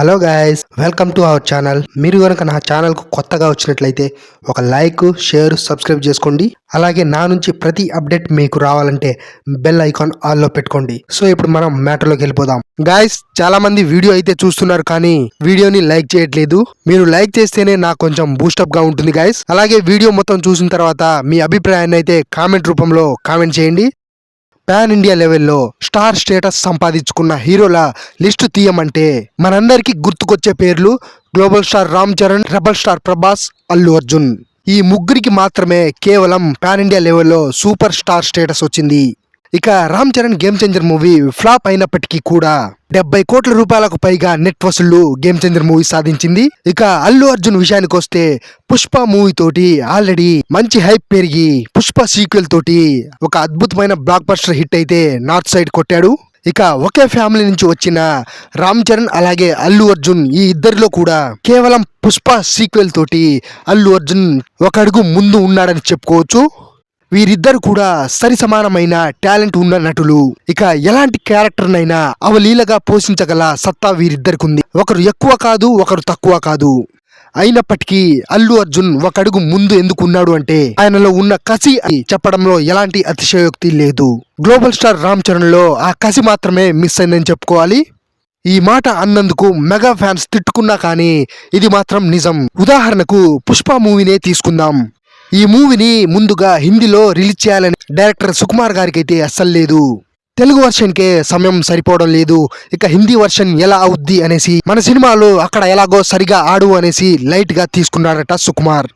Hello guys welcome to our channel. మీరు కనుక నా ఛానల్కు కొత్తగా వచ్చినట్లయితే ఒక లైక్ షేర్ సబ్స్క్రైబ్ చేసుకోండి. అలాగే నా నుంచి ప్రతి అప్డేట్ మీకు రావాలంటే బెల్ ఐకాన్ ఆల్లో పెట్టుకోండి. సో ఇప్పుడు మనం మ్యాటర్లోకి వెళ్ళిపోదాం. గాయస్ చాలా మంది వీడియో అయితే చూస్తున్నారు కానీ వీడియోని లైక్ చేయట్లేదు. మీరు లైక్ చేస్తేనే నాకు కొంచెం బూస్టప్గా ఉంటుంది గాయస్. అలాగే వీడియో మొత్తం చూసిన తర్వాత మీ అభిప్రాయాన్ని అయితే కామెంట్ రూపంలో కామెంట్ చేయండి. పాన్ ఇండియా లెవెల్లో స్టార్ స్టేటస్ సంపాదించుకున్న హీరోల లిస్టు తీయమంటే మనందరికీ గుర్తుకొచ్చే పేర్లు global star Ram Charan rebel star Prabhas Allu Arjun. ఈ ముగ్గురికి మాత్రమే కేవలం పాన్ ఇండియా లెవెల్లో సూపర్ స్టార్ స్టేటస్ వచ్చింది. ఇక Ram Charan game changer movie flop అయినప్పటికీ కూడా డెబ్బై కోట్ల రూపాయలకు పైగా నెట్ వసూళ్ళు గేమ్ చేంజర్ మూవీ సాధించింది. ఇక అల్లు అర్జున్ విషయానికి వస్తే పుష్ప మూవీ తోటి ఆల్రెడీ మంచి హైప్ పెరిగి పుష్ప సీక్వెల్ తోటి ఒక అద్భుతమైన బ్లాక్ బస్టర్ హిట్ అయితే నార్త్ సైడ్ కొట్టాడు. ఇక ఒకే ఫ్యామిలీ నుంచి వచ్చిన రామ్ చరణ్ అలాగే అల్లు అర్జున్ ఈ ఇద్దరిలో కూడా కేవలం పుష్ప సీక్వెల్ తోటి అల్లు అర్జున్ ఒక అడుగు ముందు ఉన్నాడని చెప్పుకోవచ్చు. వీరిద్దరు కూడా సరి సమానమైన టాలెంట్ ఉన్న నటులు. ఇక ఎలాంటి క్యారెక్టర్ నైనా అవలీలగా పోషించగల సత్తా వీరిద్దరికి ఉంది ఒకరు ఎక్కువ కాదు ఒకరు తక్కువ కాదు. అయినప్పటికీ అల్లు అర్జున్ ఒక అడుగు ముందు ఎందుకున్నాడు అంటే ఆయనలో ఉన్న కసి అని చెప్పడంలో ఎలాంటి అతిశయోక్తి లేదు. గ్లోబల్ స్టార్ రామ్ చరణ్లో ఆ కసి మాత్రమే మిస్ అయిందని చెప్పుకోవాలి. ఈ మాట అన్నందుకు మెగా ఫ్యాన్స్ తిట్టుకున్నా కానీ ఇది మాత్రం నిజం. ఉదాహరణకు పుష్ప మూవీనే తీసుకుందాం. ఈ మూవీని ముందుగా హిందీలో రిలీజ్ చేయాలని డైరెక్టర్ సుకుమార్ గారికి అయితే అస్సలు లేదు. తెలుగు వర్షన్కే సమయం సరిపోవడం లేదు. ఇక హిందీ వర్షన్ ఎలా అవుద్ది అనేసి మన సినిమాలో అక్కడ ఎలాగో సరిగా ఆడు అనేసి లైట్గా తీసుకున్నాడట సుకుమార్.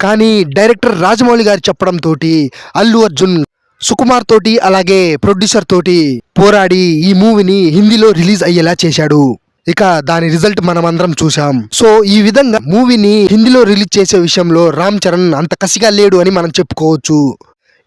కానీ డైరెక్టర్ రాజమౌళి గారు చెప్పడం తోటి అల్లు అర్జున్ సుకుమార్ తోటి అలాగే ప్రొడ్యూసర్ తోటి పోరాడి ఈ మూవీని హిందీలో రిలీజ్ అయ్యేలా చేశాడు. ఇక దాని రిజల్ట్ మనం అందరం చూసాం సో ఈ విధంగా మూవీని హిందీలో రిలీజ్ చేసే విషయంలో రామ్ చరణ్ అంత కసిగా లేడు అని మనం చెప్పుకోవచ్చు.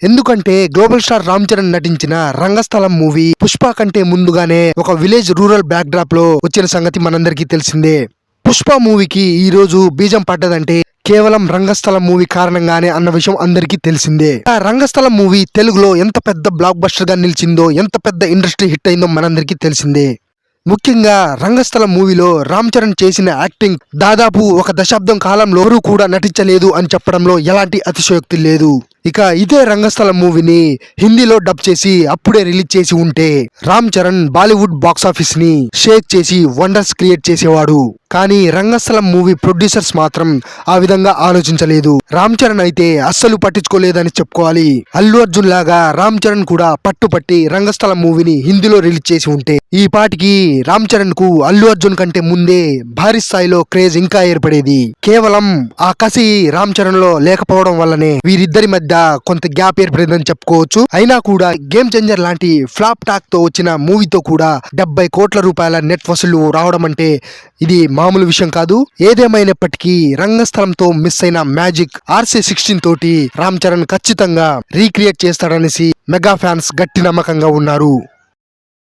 ఎందుకంటే గ్లోబల్ స్టార్ రామ్ చరణ్ నటించిన రంగస్థలం మూవీ పుష్ప కంటే ముందుగానే ఒక విలేజ్ రూరల్ బ్యాక్ డ్రాప్లో వచ్చిన సంగతి మనందరికీ తెలిసిందే. పుష్ప మూవీకి ఈ రోజు బీజం పడ్డదంటే కేవలం రంగస్థలం మూవీ కారణంగానే అన్న విషయం అందరికీ తెలిసిందే. ఆ రంగస్థలం మూవీ తెలుగులో ఎంత పెద్ద బ్లాక్ బస్టర్గా నిలిచిందో ఎంత పెద్ద ఇండస్ట్రీ హిట్ అయిందో మనందరికీ తెలిసిందే. ముఖ్యంగా రంగస్థలం మూవీలో రామ్ చరణ్ చేసిన యాక్టింగ్ దాదాపు ఒక దశాబ్దం కాలంలో ఎవరూ కూడా నటించలేదు అని చెప్పడంలో ఎలాంటి అతిశయోక్తి లేదు. ఇక ఇదే రంగస్థలం మూవీని హిందీలో డబ్ చేసి అప్పుడే రిలీజ్ చేసి ఉంటే రామ్ చరణ్ బాలీవుడ్ బాక్సాఫీస్ని షేక్ చేసి వండర్స్ క్రియేట్ చేసేవాడు. కానీ రంగస్థలం మూవీ ప్రొడ్యూసర్స్ మాత్రం ఆ విధంగా ఆలోచించలేదు. రామ్ చరణ్ అయితే అస్సలు పట్టించుకోలేదని చెప్పుకోవాలి. అల్లు అర్జున్ లాగా రామ్ చరణ్ కూడా పట్టుపట్టి రంగస్థలం మూవీని హిందీలో రిలీజ్ చేసి ఉంటే ఈ పాటికి రామ్ చరణ్కు అల్లు అర్జున్ కంటే ముందే భారీ స్థాయిలో క్రేజ్ ఇంకా ఏర్పడేది. కేవలం ఆ కసి రామ్ చరణ్లో లేకపోవడం వల్లనే వీరిద్దరి మధ్య కొంత గ్యాప్ ఏర్పడిందని చెప్పుకోవచ్చు. అయినా కూడా గేమ్ చేంజర్ లాంటి ఫ్లాప్ టాక్తో వచ్చిన మూవీతో కూడా డెబ్బై కోట్ల రూపాయల నెట్ వసూళ్ళు రావడం అంటే ఇది మామూలు విషయం కాదు. ఏదేమైనప్పటికీ రంగస్థలంతో మిస్ అయిన మ్యాజిక్ ఆర్సీ సిక్స్టీన్ తోటి రామ్ చరణ్ ఖచ్చితంగా రీక్రియేట్ చేస్తాడనేసి మెగా ఫ్యాన్స్ గట్టి నమ్మకంగా ఉన్నారు.